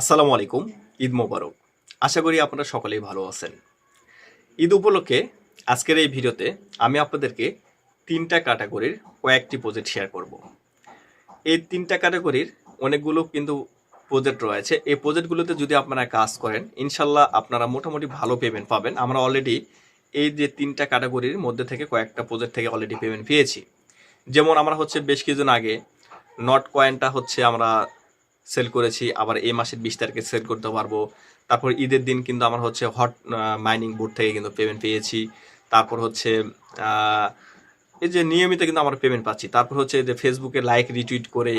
আসসালামু আলাইকুম, ঈদ মোবারক। আশা করি আপনারা সকলেই ভালো আছেন। ঈদ উপলক্ষে আজকের এই ভিডিওতে আমি আপনাদেরকে তিনটা ক্যাটাগরির কয়েকটি প্রজেক্ট শেয়ার করব। এই তিনটা ক্যাটাগরির অনেকগুলো কিন্তু প্রজেক্ট রয়েছে। এই প্রজেক্টগুলোতে যদি আপনারা কাজ করেন, ইনশাল্লাহ আপনারা মোটামুটি ভালো পেমেন্ট পাবেন। আমরা অলরেডি এই যে তিনটা ক্যাটাগরির মধ্যে থেকে কয়েকটা প্রজেক্ট থেকে অলরেডি পেমেন্ট পেয়েছি। যেমন আমরা হচ্ছে বেশ কিছুদিন আগে নট কয়েনটা হচ্ছে আমরা সেল করেছি, আবার এই মাসের বিশ তারিখে সেল করতে পারব। তারপর ঈদের দিন কিন্তু আমার হচ্ছে হট মাইনিং বোর্ড থেকে কিন্তু পেমেন্ট পেয়েছি। তারপর হচ্ছে এই যে নিয়মিত কিন্তু আমরা পেমেন্ট পাচ্ছি। তারপর হচ্ছে যে ফেসবুকে লাইক রিটুইট করে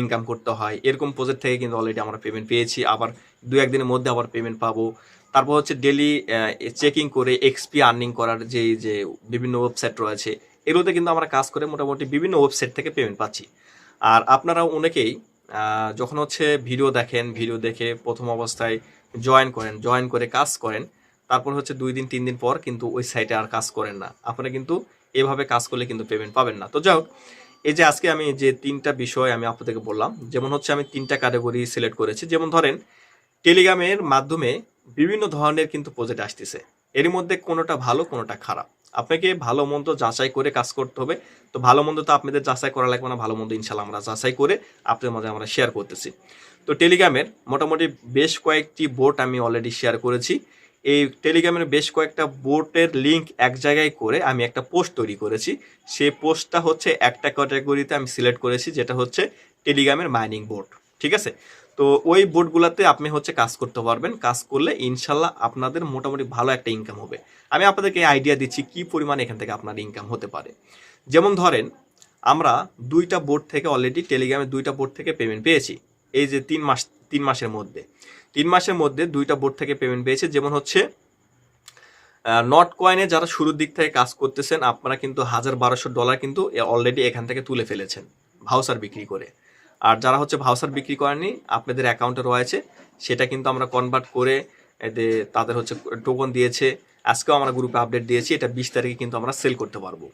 ইনকাম করতে হয়। এরকম প্রজেক্ট থেকে কিন্তু অলরেডি আমরা পেমেন্ট পেয়েছি। আবার দু একদিনের মধ্যে আবার পেমেন্ট পাবো। তারপর হচ্ছে ডেলি চেকিং করে এক্সপি আর্নিং করার যে যে বিভিন্ন ওয়েবসাইট রয়েছে, এগুলোতে কিন্তু আমরা কাজ করে মোটামুটি বিভিন্ন ওয়েবসাইট থেকে পেমেন্ট পাচ্ছি। আর আপনারা অনেকেই যখন হচ্ছে ভিডিও দেখেন, ভিডিও দেখে প্রথম অবস্থায় জয়েন করেন জয়েন করে কাজ করেন, তারপর হচ্ছে দুই দিন, তিন দিন পর কিন্তু ওই সাইটে আর কাজ করেন না। আপনারা কিন্তু এভাবে কাজ করলে কিন্তু পেমেন্ট পাবেন না। তো যাই হোক, এই যে আজকে আমি যে তিনটা বিষয় আমি আপনাদেরকে বললাম, যেমন হচ্ছে আমি তিনটা ক্যাটাগরি সিলেক্ট করেছি। যেমন ধরেন টেলিগ্রামের মাধ্যমে বিভিন্ন ধরনের কিন্তু প্রজেক্ট আসতেছে। এর মধ্যে কোনোটা ভালো, কোনোটা খারাপ। আপনাকে ভালো মন্দ যাচাই করে কাজ করতে হবে। তো ভালো মন্দ তো আপনাদের যাচাই করা লাগবে না, ভালো মন্দ ইনশাল্লাহ আমরা যাচাই করে আপনাদের মাঝে আমরা শেয়ার করতেছি। তো টেলিগ্রামের মোটামুটি বেশ কয়েকটি বোট আমি অলরেডি শেয়ার করেছি। এই টেলিগ্রামের বেশ কয়েকটা বোটের লিঙ্ক এক জায়গায় করে আমি একটা পোস্ট তৈরি করেছি। সেই পোস্টটা হচ্ছে একটা ক্যাটাগরিতে আমি সিলেক্ট করেছি, যেটা হচ্ছে টেলিগ্রামের মাইনিং বোর্ড ঠিক আছে? তো ওই বোর্ডগুলোতে আপনি হচ্ছে কাজ করতে পারবেন। কাজ করলে ইনশাল্লাহ আপনাদের মোটামুটি ভালো একটা ইনকাম হবে। আমি আপনাদেরকে আইডিয়া দিচ্ছি কি পরিমাণ এখান থেকে আপনার ইনকাম হতে পারে। যেমন ধরেন, আমরা দুইটা বোর্ড থেকে অলরেডি টেলিগ্রামের দুইটা বোর্ড থেকে পেমেন্ট পেয়েছি। এই যে তিন মাস, তিন মাসের মধ্যে। তিন মাসের মধ্যে দুইটা বোর্ড থেকে পেমেন্ট পেয়েছে। যেমন হচ্ছে নট কয়েনে যারা শুরুর দিক থেকে কাজ করতেছেন, আপনারা কিন্তু হাজার বারোশো ডলার কিন্তু অলরেডি এখান থেকে তুলে ফেলেছেন। ভাউসার বিক্রি করে। আর যারা হচ্ছে ভাউসার বিক্রি করেনি আপনাদের অ্যাকাউন্টে রয়েছে, সেটা কিন্তু আমরা কনভার্ট করে তাদের হচ্ছে টোকন দিয়েছে। আজকেও আমরা গ্রুপে আপডেট দিয়েছি, এটা বিশ তারিখে কিন্তু আমরা সেল করতে পারব।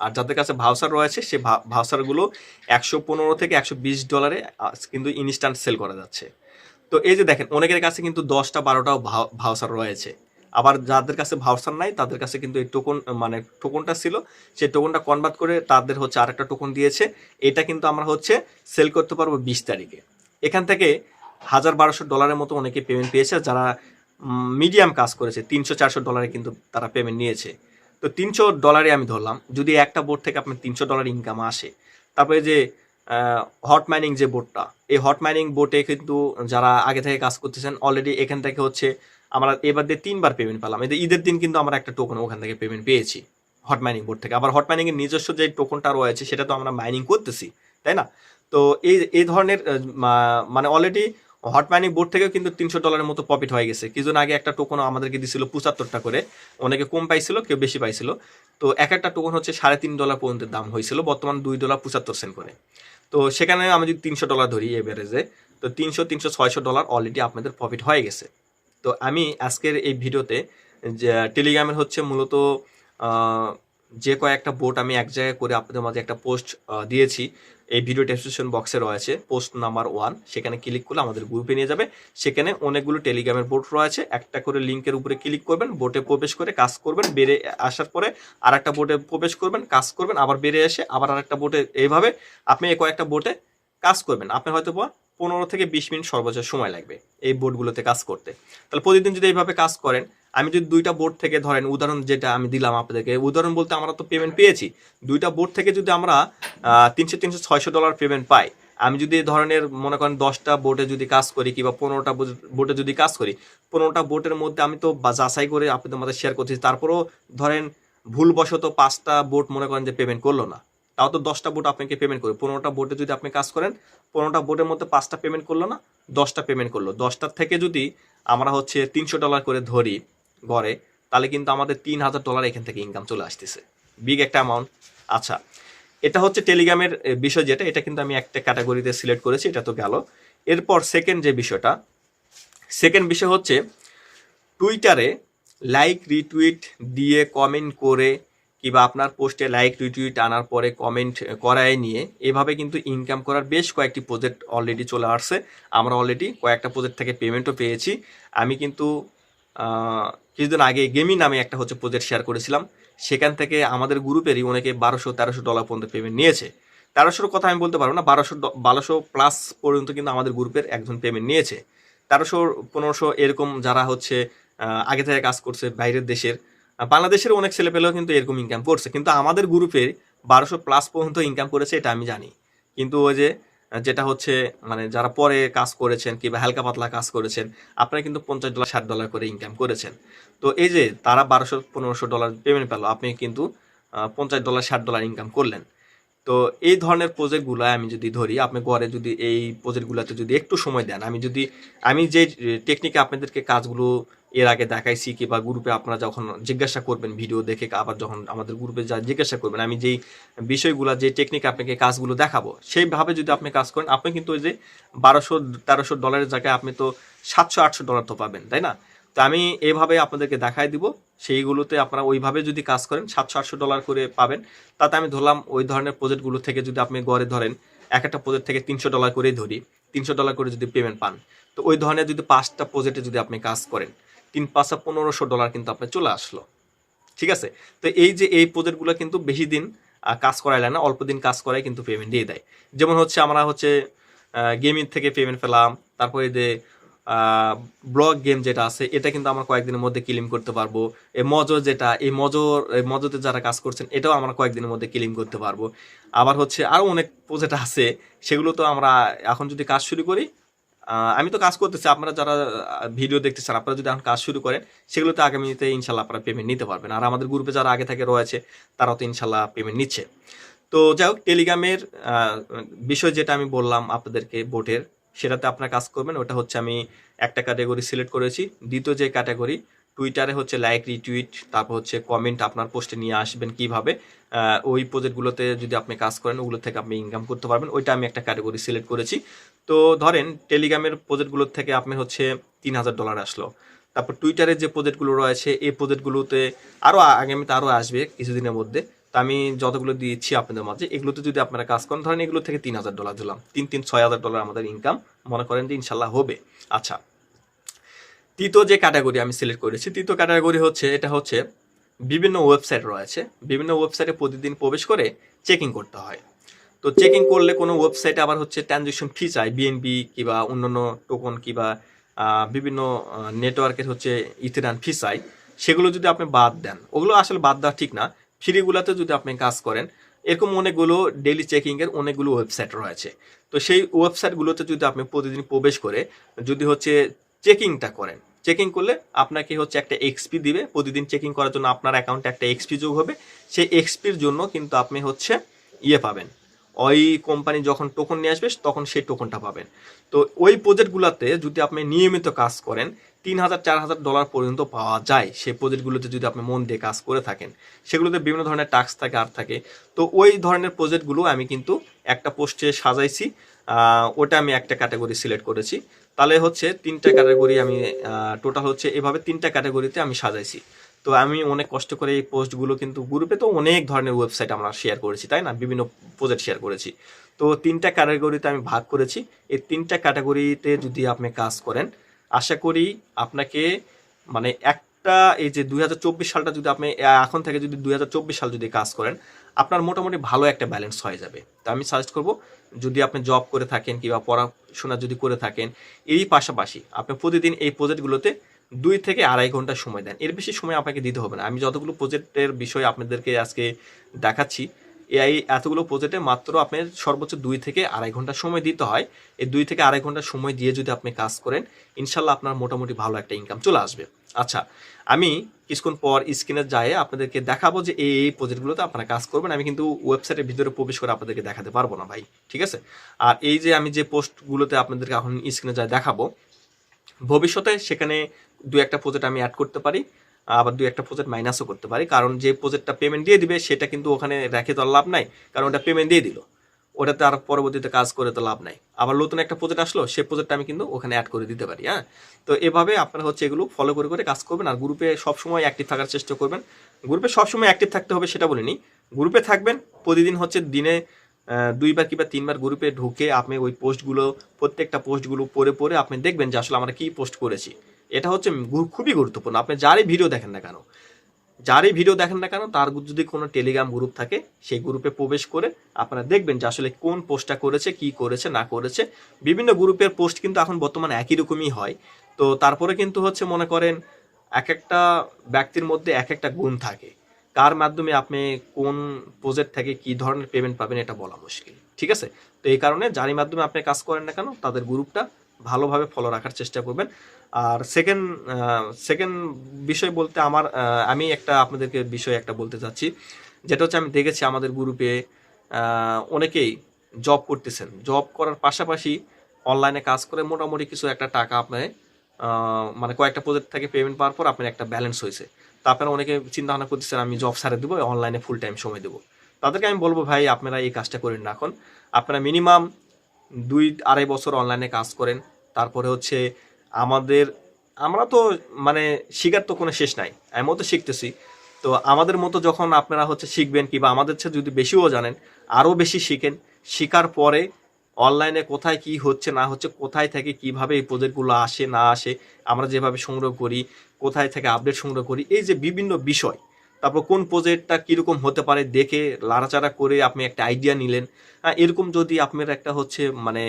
আর যাদের কাছে ভাউসার রয়েছে, সে ভাউসারগুলো একশো পনেরো থেকে একশো বিশ ডলারে কিন্তু ইনস্ট্যান্ট সেল করা যাচ্ছে। তো এই যে দেখেন, অনেকের কাছে কিন্তু দশটা বারোটাও ভাউ- ভাউসার রয়েছে। আবার যাদের কাছে ভাউসার নাই, তাদের কাছে কিন্তু এই টোকন মানে টোকনটা ছিল, সেই টোকনটা কনভার্ট করে তাদের হচ্ছে আরেকটা টোকন দিয়েছে। এটা কিন্তু আমরা হচ্ছে সেল করতে পারব বিশ তারিখে। এখান থেকে হাজার বারোশো ডলারের মতো অনেকে পেমেন্ট পেয়েছে, যারা মিডিয়াম কাজ করেছে, তিনশো চারশো ডলারে কিন্তু তারা পেমেন্ট নিয়েছে। তো তিনশো ডলারে আমি ধরলাম, যদি একটা বোর্ড থেকে আপনার তিনশো ডলার ইনকাম আসে। তারপরে যে হট মাইনিং যে বোর্ডটা এই হট মাইনিং বোর্ডে কিন্তু যারা আগে থেকে কাজ করতেছেন অলরেডি এখান থেকে হচ্ছে আমরা এবার দিয়ে তিনবার পেমেন্ট পেলাম। এদের ঈদের দিন কিন্তু আমরা একটা টোকন ওখান থেকে পেমেন্ট পেয়েছি হট মাইনিং বোর্ড থেকে। আবার হট মাইনিং এর নিজস্ব যে টোকনটা রয়েছে, সেটা তো আমরা মাইনিং করতেছি, তাই না? তো এই এই ধরনের মানে অলরেডি হট মাইনিং বোর্ড থেকেও কিন্তু তিনশো ডলারের মতো প্রফিট হয়ে গেছে। কিছুদিন আগে একটা টোকন আমাদেরকে দিছিল পঁচাত্তরটা করে। অনেকে কম পাইছিল, কেউ বেশি পাইছিল। তো এক একটা টোকন হচ্ছে সাড়ে তিন ডলার পর্যন্ত দাম হয়েছিল, বর্তমান দুই ডলার পঁচাত্তর সেন্ট করে। তো সেখানে আমি যদি তিনশো ডলার ধরি এভারেজে তো তিনশো তিনশো, ছয়শো ডলার অলরেডি আপনাদের প্রফিট হয়ে গেছে। তো আমি আজকের এই ভিডিওতে টেলিগ্রামের হচ্ছে মূলত যে কয়েকটা বোট আমি এক জায়গায় করে আপনাদের মাঝে একটা পোস্ট দিয়েছি। এই ভিডিও ডেসক্রিপশন বক্সে রয়েছে পোস্ট নাম্বার ওয়ান সেখানে ক্লিক করলে আমাদের গ্রুপে নিয়ে যাবে। সেখানে অনেকগুলো টেলিগ্রামের বোট রয়েছে। একটা করে লিঙ্কের উপরে ক্লিক করবেন বোটে প্রবেশ করে কাজ করবেন। বেড়ে আসার পরে আর একটা বোটে প্রবেশ করবেন, কাজ করবেন, আবার বেড়ে এসে আবার আরেকটা বোটে এইভাবে আপনি এই কয়েকটা বোটে কাজ করবেন। আপনার হয়তো বা পনেরো থেকে বিশ মিনিট সর্বোচ্চ সময় লাগবে এই বোর্ডগুলোতে কাজ করতে। তাহলে প্রতিদিন যদি এইভাবে কাজ করেন, আমি যদি দুইটা বোর্ড থেকে ধরেন, উদাহরণ যেটা আমি দিলাম আপনাদেরকে, উদাহরণ বলতে আমরা তো পেমেন্ট পেয়েছি, দুইটা বোর্ড থেকে যদি আমরা তিনশো তিনশো ছয়শো ডলার পেমেন্ট পাই, আমি যদি এই ধরনের মনে করেন দশটা বোর্ডে যদি কাজ করি কিংবা পনেরোটা বোর্ডে যদি কাজ করি, পনেরোটা বোর্ডের মধ্যে আমি তো যাচাই করে আপনাদের মধ্যে শেয়ার করছি, তারপরেও ধরেন ভুলবশত পাঁচটা বোর্ড মনে করেন যে পেমেন্ট করল না। তাও তো দশটা বোর্ড আপনাকে পেমেন্ট করবে। পনেরোটা বোর্ডে যদি আপনি কাজ করেন, পনেরোটা বোর্ডের মধ্যে পাঁচটা পেমেন্ট করল না, দশটা পেমেন্ট করল। দশটার থেকে যদি আমরা হচ্ছে তিনশো ডলার করে ধরি গড়ে, তাহলে কিন্তু আমাদের তিন হাজার ডলার এখান থেকে ইনকাম চলে আসতেছে। বিগ একটা অ্যামাউন্ট আচ্ছা এটা হচ্ছে টেলিগ্রামের বিষয় যেটা, এটা কিন্তু আমি একটা ক্যাটাগরিতে সিলেক্ট করেছি, এটা তো গেল। এরপর সেকেন্ড যে বিষয়টা সেকেন্ড বিষয় হচ্ছে টুইটারে লাইক রিটুইট দিয়ে কমেন্ট করে কিংবা আপনার পোস্টে লাইক রিটুইট আনার পরে কমেন্ট করায় নিয়ে এভাবে কিন্তু ইনকাম করার বেশ কয়েকটি প্রজেক্ট অলরেডি চলে আসছে। আমরা অলরেডি কয়েকটা প্রজেক্ট থেকে পেমেন্টও পেয়েছি। আমি কিন্তু কিছুদিন আগে গেমি নামে একটা হচ্ছে প্রজেক্ট শেয়ার করেছিলাম। সেখান থেকে আমাদের গ্রুপেরই অনেকে বারোশো, তেরোশো ডলার পর্যন্ত পেমেন্ট নিয়েছে। তেরোশোর কথা আমি বলতে পারব না, বারোশো বারোশো প্লাস পর্যন্ত কিন্তু আমাদের গ্রুপের একজন পেমেন্ট নিয়েছে। তেরোশো, পনেরোশো এরকম যারা হচ্ছে আগে থেকে কাজ করছে বাইরের দেশের বাংলাদেশের অনেক ছেলে পেলেও কিন্তু এরকম ইনকাম করছে। কিন্তু আমাদের গ্রুপের বারোশো প্লাস পর্যন্ত ইনকাম করেছে এটা আমি জানি। কিন্তু ওই যে যেটা হচ্ছে মানে যারা পরে কাজ করেছেন কিংবা হালকা পাতলা কাজ করেছেন, আপনারা কিন্তু পঞ্চাশ ডলার ষাট ডলার করে ইনকাম করেছেন। তো এই যে, তারা বারোশো, পনেরোশো ডলার পেমেন্ট পেল, আপনি কিন্তু পঞ্চাশ ডলার ষাট ডলার ইনকাম করলেন। তো এই ধরনের প্রজেক্টগুলো আমি যদি ধরি, আপনি ঘরে যদি এই প্রজেক্টগুলোতে যদি একটু সময় দেন, আমি যদি, আমি যে টেকনিকে আপনাদেরকে কাজগুলো এর আগে দেখাইছি কিংবা গ্রুপে আপনারা যখন জিজ্ঞাসা করবেন ভিডিও দেখে আবার যখন আমাদের গ্রুপে যা জিজ্ঞাসা করবেন, আমি যেই বিষয়গুলো, যে টেকনিক আপনাকে কাজগুলো দেখাবো, সেইভাবে যদি আপনি কাজ করেন, আপনি কিন্তু ওই যে বারোশো, তেরোশো ডলারের জায়গায় আপনি তো সাতশো, আটশো ডলার তো পাবেন, তাই না? তো আমি এভাবে আপনাদেরকে দেখাই দিব। সেইগুলোতে আপনারা ওইভাবে যদি কাজ করেন, সাতশো আটশো ডলার করে পাবেন। তাতে আমি ধরলাম ওই ধরনের প্রজেক্টগুলো থেকে যদি আপনি গড়ে ধরেন, এক একটা প্রজেক্ট থেকে তিনশো ডলার করেই ধরি। তিনশো ডলার করে যদি পেমেন্ট পান। তো ওই ধরনের যদি পাঁচটা প্রজেক্টে যদি আপনি কাজ করেন, তিন পাঁচটা পনেরোশো ডলার কিন্তু আপনার চলে আসলো। ঠিক আছে? তো এই যে এই প্রজেক্টগুলো কিন্তু বেশি দিন কাজ করাইলে না, অল্প দিন কাজ করাই কিন্তু পেমেন্ট দিয়ে দেয়। যেমন হচ্ছে আমরা হচ্ছে গেমিং থেকে পেমেন্ট পেলাম, তারপরে যে ব্লগ গেম যেটা আছে, এটা কিন্তু আমরা কয়েকদিনের মধ্যে ক্লিম করতে পারব। এই মজো যেটা, এই মজোর মজোতে যারা কাজ করছেন, এটাও আমরা কয়েকদিনের মধ্যে ক্লিম করতে পারব। আবার হচ্ছে আরও অনেক প্রজেক্ট আছে, সেগুলো তো আমরা এখন যদি কাজ শুরু করি আমি তো কাজ করতেছি, আপনারা যারা ভিডিও দেখতেছেন, আপনারা যদি এখন কাজ শুরু করেন সেগুলোতে আগামীতে ইনশাল্লাহ আপনারা পেমেন্ট নিতে পারবেন। আর আমাদের গ্রুপে যারা আগে থেকে রয়েছে, তারাও তো ইনশাল্লাহ পেমেন্ট নিচ্ছে। তো যাই হোক টেলিগ্রামের বিষয় যেটা আমি বললাম আপনাদেরকে বোটের সেটাতে আপনারা কাজ করবেন। ওটা হচ্ছে আমি একটা ক্যাটাগরি সিলেক্ট করেছি। দ্বিতীয় যে ক্যাটাগরি টুইটারে হচ্ছে লাইক রিটুইট তারপর হচ্ছে কমেন্ট আপনার পোস্টে নিয়ে আসবেন কীভাবে। ওই প্রজেক্টগুলোতে যদি আপনি কাজ করেন, ওগুলো থেকে আপনি ইনকাম করতে পারবেন। ওইটা আমি একটা ক্যাটাগরি সিলেক্ট করেছি। তো ধরেন টেলিগ্রামের প্রজেক্টগুলোর থেকে আপনি হচ্ছে তিন হাজার ডলার আসলো। তারপর টুইটারের যে প্রজেক্টগুলো রয়েছে, এই প্রজেক্টগুলোতে আরও আগামীতে আরও আসবে কিছুদিনের মধ্যে। তো আমি যতগুলো দিয়েছি আপনাদের মাঝে, এগুলোতে যদি আপনারা কাজ করেন, ধরেন এগুলো থেকে তিন হাজার ডলার দিলাম। তিন তিন, ছয় হাজার ডলার আমাদের ইনকাম মনে করেন যে ইনশাল্লাহ হবে। আচ্ছা তৃতীয় যে ক্যাটাগরি আমি সিলেক্ট করেছি, তৃতীয় ক্যাটাগরি হচ্ছে, এটা হচ্ছে বিভিন্ন ওয়েবসাইট রয়েছে। বিভিন্ন ওয়েবসাইটে প্রতিদিন প্রবেশ করে চেকিং করতে হয়। তো চেকিং করলে কোনো ওয়েবসাইটে আবার হচ্ছে ট্রানজেকশন ফি চাই বিএনবি কিংবা অন্যান্য টোকন কিংবা বিভিন্ন নেটওয়ার্কের হচ্ছে ইথেরান ফি চাই। সেগুলো যদি আপনি বাদ দেন, ওগুলো আসলে বাদ দেওয়া ঠিক না। ফ্রিগুলোতে যদি আপনি কাজ করেন, এরকম অনেকগুলো ডেলি চেকিংয়ের অনেকগুলো ওয়েবসাইট রয়েছে। তো সেই ওয়েবসাইটগুলোতে যদি আপনি প্রতিদিন প্রবেশ করে যদি হচ্ছে চেকিংটা করেন চেকিং করলে আপনাকে হচ্ছে একটা এক্সপি দিবে। প্রতিদিন চেকিং করার জন্য আপনার অ্যাকাউন্টে একটা এক্সপি যোগ হবে। সেই এক্সপির জন্য কিন্তু আপনি হচ্ছে ইয়ে পাবেন। ওই কোম্পানি যখন টোকন নিয়ে আসবে, তখন সেই টোকনটা পাবেন। তো ওই প্রজেক্টগুলোতে যদি আপনি নিয়মিত কাজ করেন তিন হাজার, চার হাজার ডলার পর্যন্ত পাওয়া যায় সেই প্রজেক্টগুলোতে যদি আপনি মন দিয়ে কাজ করে থাকেন। সেগুলোতে বিভিন্ন ধরনের টাস্ক থাকে, আর থাকে। তো ওই ধরনের প্রজেক্টগুলো আমি কিন্তু একটা পোস্টে সাজাইছি। ওটা আমি একটা ক্যাটাগরি সিলেক্ট করেছি। তাহলে হচ্ছে তিনটা ক্যাটাগরি আমি টোটাল হচ্ছে এভাবে তিনটা ক্যাটাগরিতে আমি সাজাইছি। তো আমি অনেক কষ্ট করে এই পোস্টগুলো কিন্তু গ্রুপে তো অনেক ধরনের ওয়েবসাইট আমরা শেয়ার করেছি, তাই না? বিভিন্ন প্রজেক্ট শেয়ার করেছি। তো তিনটা ক্যাটাগরিতে আমি ভাগ করেছি। এই তিনটা ক্যাটাগরিতে যদি আপনি কাজ করেন আশা করি আপনাকে মানে একটা এই যে দুই হাজার চব্বিশ সালটা যদি আপনি এখন থেকে যদি দুই হাজার চব্বিশ সাল যদি কাজ করেন, আপনার মোটামুটি ভালো একটা ব্যালেন্স হয়ে যাবে। তো আমি সাজেস্ট করব, যদি আপনি জব করে থাকেন কিংবা পড়াশোনা যদি করে থাকেন, এরই পাশাপাশি আপনি প্রতিদিন এই প্রজেক্টগুলোতে দুই থেকে আড়াই ঘণ্টা সময় দেন। এর বেশি সময় আপনাকে দিতে হবে না। আমি যতগুলো প্রজেক্টের বিষয় আপনাদেরকে আজকে দেখাচ্ছি এই এতগুলো প্রজেক্টে মাত্র আপনার সর্বোচ্চ দুই থেকে আড়াই ঘণ্টা সময় দিতে হয়। এই দুই থেকে আড়াই ঘণ্টা সময় দিয়ে যদি আপনি কাজ করেন, ইনশাল্লাহ আপনার মোটামুটি ভালো একটা ইনকাম চলে আসবে। আচ্ছা আমি কিছুক্ষণ পর স্ক্রিনে যায় আপনাদেরকে দেখাবো যে এই এই প্রজেক্টগুলোতে আপনারা কাজ করবেন। আমি কিন্তু ওয়েবসাইটের ভিতরে প্রবেশ করে আপনাদেরকে দেখাতে পারব না ভাই, ঠিক আছে? আর এই যে আমি যে পোস্টগুলোতে আপনাদেরকে এখন স্ক্রিনে যায় দেখাবো, ভবিষ্যতে সেখানে দু একটা প্রজেক্ট আমি অ্যাড করতে পারি। আবার দু একটা প্রজেক্ট মাইনাসও করতে পারি। কারণ যে প্রজেক্টটা পেমেন্ট দিয়ে দিবে, সেটা কিন্তু ওখানে রেখে তো লাভ নাই। কারণ ওটা পেমেন্ট দিয়ে দিল। ওটাতে আর পরবর্তীতে কাজ করে তো লাভ নাই। আবার নতুন একটা প্রজেক্ট আসলো সেই প্রজেক্টটা আমি কিন্তু ওখানে অ্যাড করে দিতে পারি হ্যাঁ? তো এভাবে আপনারা হচ্ছে এগুলো ফলো করে করে কাজ করবেন। আর গ্রুপে সবসময় অ্যাক্টিভ থাকার চেষ্টা করবেন। গ্রুপে সবসময় অ্যাক্টিভ থাকতে হবে, সেটা বলিনি। গ্রুপে থাকবেন, প্রতিদিন হচ্ছে দিনে দুইবার কিংবা তিনবার গ্রুপে ঢুকে আপনি ওই পোস্টগুলো প্রত্যেকটা পোস্টগুলো পড়ে পড়ে আপনি দেখবেন যে আসলে আমরা কী পোস্ট করেছি। এটা হচ্ছে খুবই গুরুত্বপূর্ণ। আপনি যারই ভিডিও দেখেন না কেন, যারই ভিডিও দেখেন না কেন, তার যদি কোনো টেলিগ্রাম গ্রুপ থাকে, সেই গ্রুপে প্রবেশ করে আপনারা দেখবেন যে আসলে কোন পোস্টটা করেছে, কি করেছে, না করেছে। বিভিন্ন গ্রুপের পোস্ট কিন্তু এখন বর্তমানে একই রকমই হয়। তো তারপরে কিন্তু হচ্ছে মনে করেন এক একটা ব্যক্তির মধ্যে এক একটা গুণ থাকে। কার মাধ্যমে আপনি কোন প্রজেক্ট থেকে কি ধরনের পেমেন্ট পাবেন এটা বলা মুশকিল, ঠিক আছে? তো এই কারণে যারই মাধ্যমে আপনি কাজ করেন না কেন, তাদের গ্রুপটা ভালোভাবে ফলো রাখার চেষ্টা করবেন। আর সেকেন্ড সেকেন্ড বিষয় বলতে আমার আমি একটা আপনাদেরকে বিষয় একটা বলতে চাচ্ছি। যেটা হচ্ছে আমি দেখেছি আমাদের গ্রুপে অনেকেই জব করতেছেন। জব করার পাশাপাশি অনলাইনে কাজ করে মোটামুটি কিছু একটা টাকা আপনার মানে কয়েকটা প্রজেক্ট থেকে পেমেন্ট পাওয়ার পর আপনার একটা ব্যালেন্স হয়েছে। তো আপনারা অনেকে চিন্তা ভাবনা করতেছেন, আমি জব সারে দেবো অনলাইনে ফুল টাইম সময় দেবো। তাদেরকে আমি বলব, ভাই, আপনারা এই কাজটা করেন না এখন। আপনারা মিনিমাম দুই আড়াই বছর অনলাইনে কাজ করেন। তারপরে হচ্ছে আমাদের আমরা তো মানে শিখার তো কোনো শেষ নাই আমিও তো শিখতেছি। তো আমাদের মতো যখন আপনারা হচ্ছে শিখবেন কিংবা আমাদের চেয়ে যদি বেশিও জানেন আরও বেশি শিখেন শিখার পরে অনলাইনে কোথায় কি হচ্ছে না হচ্ছে কোথায় থেকে কীভাবে এই প্রজেক্টগুলো আসে না আসে আমরা যেভাবে সংগ্রহ করি কোথায় থেকে আপডেট সংগ্রহ করি এই যে বিভিন্ন বিষয় তারপর কোন প্রজেক্টটা কীরকম হতে পারে দেখে লাড়াচাড়া করে আপনি একটা আইডিয়া নিলেন। হ্যাঁ, এরকম যদি আপনার একটা হচ্ছে মানে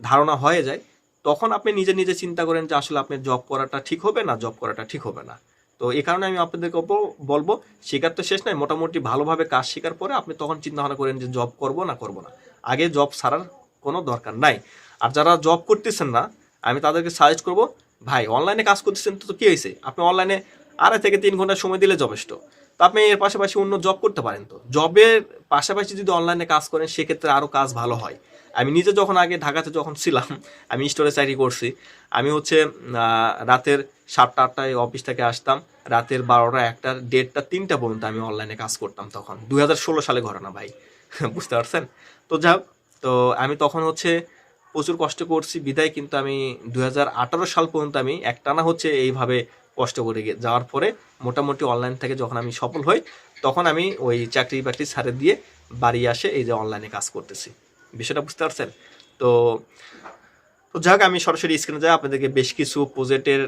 ধারণা হয়ে যায় তখন আপনি নিজে নিজে চিন্তা করেন যে আসলে আপনার জব করাটা ঠিক হবে না জব করাটা ঠিক হবে না। তো এই কারণে আমি আপনাদেরকে বলব, শেখার তো শেষ নাই, মোটামুটি ভালোভাবে কাজ শেখার পরে আপনি তখন চিন্তা ভাবনা করেন যে জব করব না করব না। আগে জব ছাড়ার কোনো দরকার নাই। আর যারা জব করতেছেন না, আমি তাদেরকে সাজেস্ট করব, ভাই অনলাইনে কাজ করতেছেন তো কি হয়েছে? আপনি অনলাইনে আড়াই থেকে তিন ঘণ্টা সময় দিলে যথেষ্ট। তো আপনি এর পাশাপাশি অন্য জব করতে পারেন তো। জবের পাশাপাশি যদি অনলাইনে কাজ করেন, সেক্ষেত্রে আরও কাজ ভালো হয়। আমি নিজে যখন আগে ঢাকাতে যখন ছিলাম, আমি স্টোরে চাকরি করছি। আমি হচ্ছে রাতের সাতটা, আটটায় অফিস থেকে আসতাম। রাতের বারোটা, একটা, দেড়টা, তিনটা পর্যন্ত আমি অনলাইনে কাজ করতাম তখন। দুই হাজার ষোলো সালে ঘটনা ভাই, বুঝতে পারছেন? তো যাক, তো আমি তখন হচ্ছে প্রচুর কষ্ট করছি, বিদায়, কিন্তু আমি দু হাজার আঠারো সাল পর্যন্ত আমি একটানা হচ্ছে এইভাবে কষ্ট করে যাওয়ার পরে মোটামুটি অনলাইন থেকে যখন আমি সফল হই, তখন আমি ওই চাকরি বাকরি ছাড়ে দিয়ে বাড়ি আসে এই যে অনলাইনে কাজ করতেছি। বিষয়টা বুঝতে পারছেন? তো তো যাক, আমি সরাসরি স্ক্রিনে যাই, আপনাদেরকে বেশ কিছু প্রজেক্টের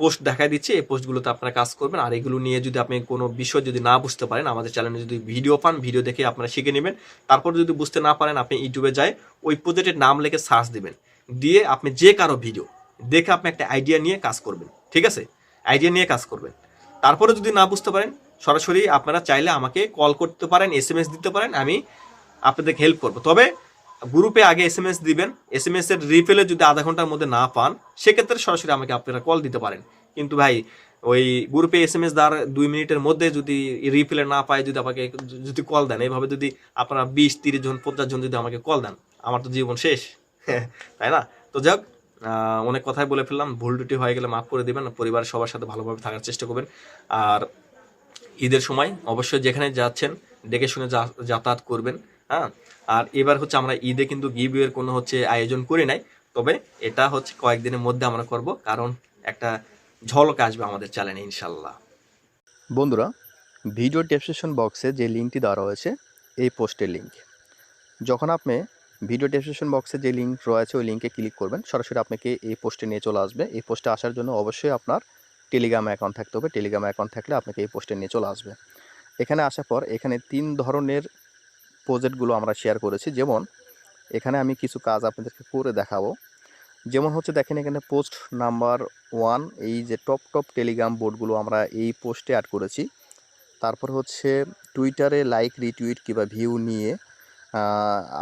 পোস্ট দেখাই দিচ্ছি। এই পোস্টগুলোতে আপনারা কাজ করবেন। আর এগুলো নিয়ে যদি আপনি কোনো বিষয় যদি না বুঝতে পারেন, আমাদের চ্যানেলে যদি ভিডিও পান ভিডিও দেখে আপনারা শিখে নেবেন। তারপর যদি বুঝতে না পারেন, আপনি ইউটিউবে যায় ওই প্রজেক্টের নাম লিখে সার্চ দিবেন। দিয়ে আপনি যে কারও ভিডিও দেখে আপনি একটা আইডিয়া নিয়ে কাজ করবেন। ঠিক আছে? আইডিয়া নিয়ে কাজ করবেন। তারপরে যদি না বুঝতে পারেন, সরাসরি আপনারা চাইলে আমাকে কল করতে পারেন এস দিতে পারেন। আমি আপনাদেরকে হেল্প করব। তবে গ্রুপে আগে এস এম এস দিবেন। এস এম এস এর রিফিলে যদি আধা ঘণ্টার মধ্যে না পান, সেক্ষেত্রে সরাসরি আমাকে আপনারা কল দিতে পারেন। কিন্তু ভাই, ওই গ্রুপে এস এম এস দ্বার দুই মিনিটের মধ্যে যদি রিফিলে না পায়, যদি আমাকে যদি কল দেন, এইভাবে যদি আপনারা বিশ, তিরিশ জন, পঞ্চাশ জন যদি আমাকে কল দেন, আমার তো জীবন শেষ। তাই না? তো যাক অনেক কথাই বলে ফেললাম। ভুল টুটি হয়ে গেলে মাফ করে দিবেন। পরিবারের সবার সাথে ভালোভাবে থাকার চেষ্টা করবেন। আর ঈদের সময় অবশ্যই যেখানে যাচ্ছেন দেখে শুনে যাতায়াত করবেন। হ্যাঁ? আর এবার হচ্ছে আমরা ঈদে কিন্তু গিভওয়ের কোনো হচ্ছে আয়োজন করি নাই। তবে এটা হচ্ছে কয়েকদিনের মধ্যে আমরা করব, কারণ একটা ঝলক আসবে আমাদের চ্যানেলে ইনশাল্লাহ বন্ধুরা, ভিডিও ডেসক্রিপশন বক্সে যে লিঙ্কটি দেওয়া রয়েছে, এই পোস্টের লিঙ্ক যখন আপনি ভিডিও ডেসক্রিপশন বক্সে যে লিঙ্ক রয়েছে, ওই লিঙ্কে ক্লিক করবেন, সরাসরি আপনাকে এই পোস্টে নিয়ে চলে আসবে। এই পোস্টে আসার জন্য অবশ্যই আপনার টেলিগ্রাম অ্যাকাউন্ট থাকতে হবে। টেলিগ্রাম অ্যাকাউন্ট থাকলে আপনাকে এই পোস্টে নিয়ে চলে আসবে। এখানে আসার পর এখানে তিন ধরনের প্রজেক্টগুলো আমরা শেয়ার করেছি। যেমন, এখানে আমি কিছু কাজ আপনাদেরকে করে দেখাবো। যেমন হচ্ছে দেখেন এখানে পোস্ট নাম্বার ওয়ান এই যে টপ টপ টেলিগ্রাম বোর্ডগুলো আমরা এই পোস্টে অ্যাড করেছি। তারপর হচ্ছে টুইটারে লাইক রিটুইট কিংবা ভিউ নিয়ে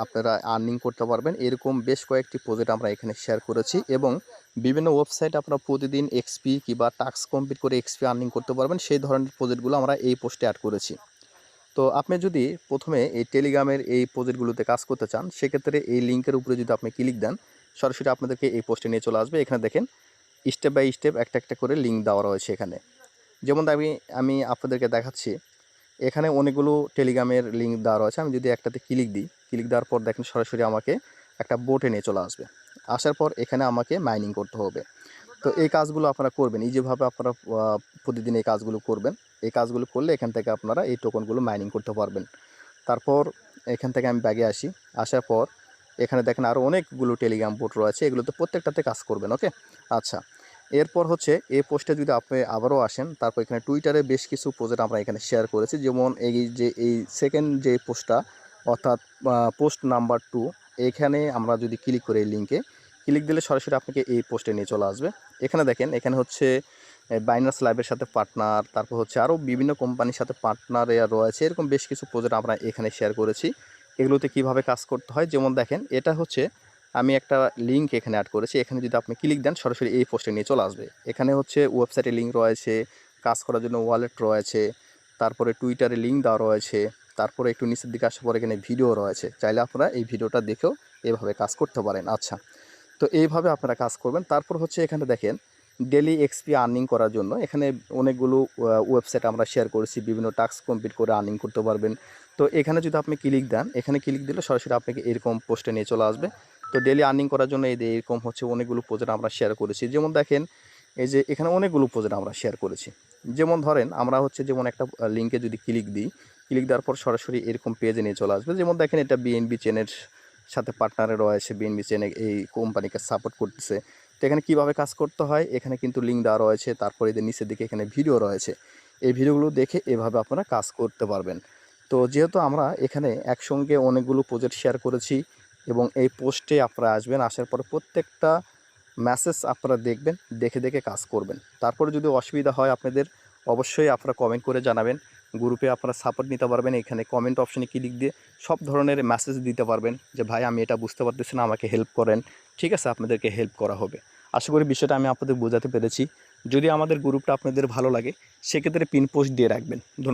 আপনারা আর্নিং করতে পারবেন। এরকম বেশ কয়েকটি প্রজেক্ট আমরা এখানে শেয়ার করেছি এবং বিভিন্ন ওয়েবসাইট আপনারা প্রতিদিন এক্সপি কিংবা টাস্ক কমপ্লিট করে এক্সপি আর্নিং করতে পারবেন। সেই ধরনের প্রজেক্টগুলো আমরা এই পোস্টে অ্যাড করেছি। তো আপনি যদি প্রথমে এই টেলিগ্রামের এই প্রজেক্টগুলোতে কাজ করতে চান, সেক্ষেত্রে এই লিঙ্কের উপরে যদি আপনি ক্লিক দেন, সরাসরি আপনাদেরকে এই পোস্টে নিয়ে চলে আসবে। এখানে দেখেন স্টেপ বাই স্টেপ একটা একটা করে লিঙ্ক দেওয়া রয়েছে এখানে। যেমন আমি আমি আপনাদেরকে দেখাচ্ছি, এখানে অনেকগুলো টেলিগ্রামের লিঙ্ক দেওয়া রয়েছে। আমি যদি একটাতে ক্লিক দিই ক্লিক দেওয়ার পর দেখেন সরাসরি আমাকে একটা বোটে নিয়ে চলে আসবে। আসার পর এখানে আমাকে মাইনিং করতে হবে। তো এই কাজগুলো আপনারা করবেন, এই যেভাবে আপনারা প্রতিদিন এই কাজগুলো করবেন এই কাজগুলো করলে এখান থেকে আপনারা এই টোকনগুলো মাইনিং করতে পারবেন। তারপর এখান থেকে আমি ব্যাগে আসি। আসার পর এখানে দেখেন আরও অনেকগুলো টেলিগ্রাম বোট রয়েছে। এগুলোতে প্রত্যেকটাতে কাজ করবেন ওকে আচ্ছা এরপর হচ্ছে এই পোস্টে যদি আপনি আবারও আসেন, তারপর এখানে টুইটারে বেশ কিছু প্রজেক্ট আমরা এখানে শেয়ার করেছি, যেমন এই যে, এই সেকেন্ড যে পোস্টটা অর্থাৎ পোস্ট নাম্বার টু এখানে আমরা যদি ক্লিক করি এই লিঙ্কে ক্লিক দিলে সরাসরি আপনাকে এই পোস্টে নিয়ে চলে আসবে। এখানে দেখেন, এখানে হচ্ছে বাইনার্স লাইভের সাথে পার্টনার তারপর হচ্ছে আরও বিভিন্ন কোম্পানির সাথে পার্টনার রয়েছে। এরকম বেশ কিছু প্রজেক্ট আমরা এখানে শেয়ার করেছি। এগুলোতে কীভাবে কাজ করতে হয়? যেমন দেখেন, এটা হচ্ছে আমি একটা লিঙ্ক এখানে অ্যাড করেছি। এখানে যদি আপনি ক্লিক দেন, সরাসরি এই পোস্টে নিয়ে চলে আসবে। এখানে হচ্ছে ওয়েবসাইটে লিঙ্ক রয়েছে, কাজ করার জন্য ওয়ালেট রয়েছে, তারপরে টুইটারে লিঙ্ক দেওয়া রয়েছে, তারপরে একটু নিচের দিকে আসার পর এখানে ভিডিও রয়েছে। চাইলে আপনারা এই ভিডিওটা দেখেও এভাবে কাজ করতে পারেন। আচ্ছা তো এইভাবে আপনারা কাজ করবেন। তারপর হচ্ছে এখানে দেখেন ডেলি এক্সপি আর্নিং করার জন্য। এখানে অনেকগুলো ওয়েবসাইট আমরা শেয়ার করেছি, বিভিন্ন টাস্ক কমপ্লিট করে আর্নিং করতে পারবেন। তো এখানে যদি আপনি ক্লিক দেন, এখানে ক্লিক দিলে সরাসরি আপনাকে এরকম পোস্টে নিয়ে চলে আসবে। তো ডেলি আর্নিং করার জন্য এই এরকম হচ্ছে অনেকগুলো প্রজেক্ট আমরা শেয়ার করেছি। যেমন দেখেন, এই যে এখানে অনেকগুলো প্রজেক্ট আমরা শেয়ার করেছি। যেমন ধরেন, আমরা হচ্ছে যেমন একটা লিঙ্কে যদি ক্লিক দিই ক্লিক দেওয়ার পর সরাসরি এরকম পেজে নিয়ে চলে আসবে। যেমন দেখেন, এটা বিএনবি চেনের সাথে পার্টনারে রয়েছে। বিএনবি চেনে এই কোম্পানিকে সাপোর্ট করতেছে। তো এখানে কীভাবে কাজ করতে হয়? এখানে কিন্তু লিঙ্ক দেওয়া রয়েছে। তারপরে এদের নিচের দিকে এখানে ভিডিও রয়েছে। এই ভিডিওগুলো দেখে এভাবে আপনারা কাজ করতে পারবেন। তো যেহেতু আমরা এখানে একসঙ্গে অনেকগুলো প্রজেক্ট শেয়ার করেছি এবং এই পোস্টে আপনারা আসবেন, আসার পর প্রত্যেকটা মেসেজ আপনারা দেখবেন, দেখে দেখে কাজ করবেন। তারপরে যদি অসুবিধা হয় আপনাদের, অবশ্যই আপনারা কমেন্ট করে জানাবেন। গ্রুপে আপনারা সাপোর্ট নিতে পারবেন। এখানে কমেন্ট অপশনে ক্লিক দিয়ে সব ধরনের মেসেজ দিতে পারবেন যে, ভাই, আমি এটা বুঝতে পারতেছি না, আমাকে হেল্প করেন। ঠিক আছে, আপনাদেরকে হেল্প করা হবে। আশা করি বিষয়টা আমি আপনাদের বোঝাতে পেরেছি। যদি আমাদের গ্রুপটা আপনাদের ভালো লাগে, সেক্ষেত্রে পিন পোস্ট দিয়ে রাখবেন।